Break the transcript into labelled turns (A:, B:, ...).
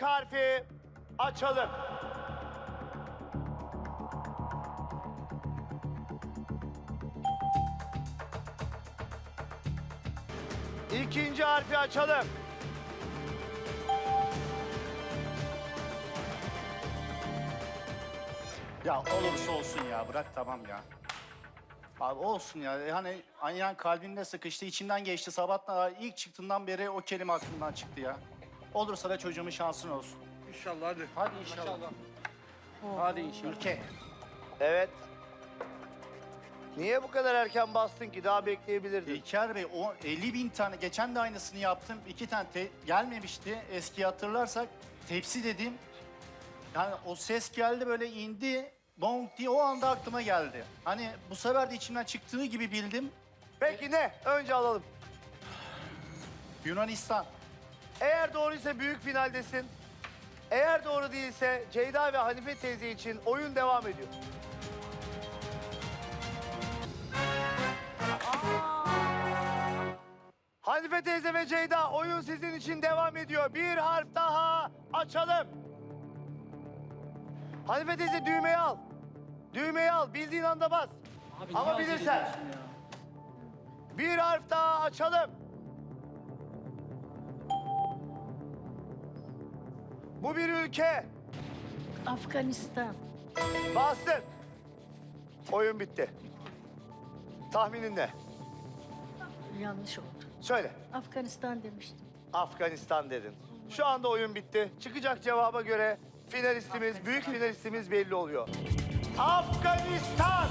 A: İlk harfi açalım. İkinci harfi açalım.
B: Ya olursa olsun ya bırak tamam ya. Abi olsun ya. Hani ayağın kalbimde sıkıştı, içimden geçti. Sabahtan ilk çıktığından beri o kelime aklımdan çıktı ya. Olursa da çocuğumun şansın olsun.
C: İnşallah hadi.
B: Hadi inşallah. Hadi inşallah. Ülke.
A: Evet. Niye bu kadar erken bastın ki? Daha bekleyebilirdin.
B: İlker Bey o 50 bin tane, geçen de aynısını yaptım. İki tane te- gelmemişti. Eski hatırlarsak tepsi dedim. Yani o ses geldi böyle indi. Bonk diye o anda aklıma geldi. Hani bu sefer de içimden çıktığı gibi bildim.
A: Peki ne? Önce alalım.
B: Yunanistan.
A: Eğer doğruysa büyük finaldesin. Eğer doğru değilse Ceyda ve Hanife teyze için oyun devam ediyor. Hanife teyze ve Ceyda oyun sizin için devam ediyor. Bir harf daha açalım. Hanife teyze düğmeyi al. Düğmeyi al. Bildiğin anda bas. Ama bilirsen. Bir harf daha açalım. Bu bir ülke.
D: Afganistan.
A: Bastın. Oyun bitti. Tahminin ne?
D: Yanlış oldu.
A: Söyle.
D: Afganistan demiştim.
A: Afganistan dedin. Şu anda oyun bitti. Çıkacak cevaba göre finalistimiz, büyük finalistimiz belli oluyor. Afganistan!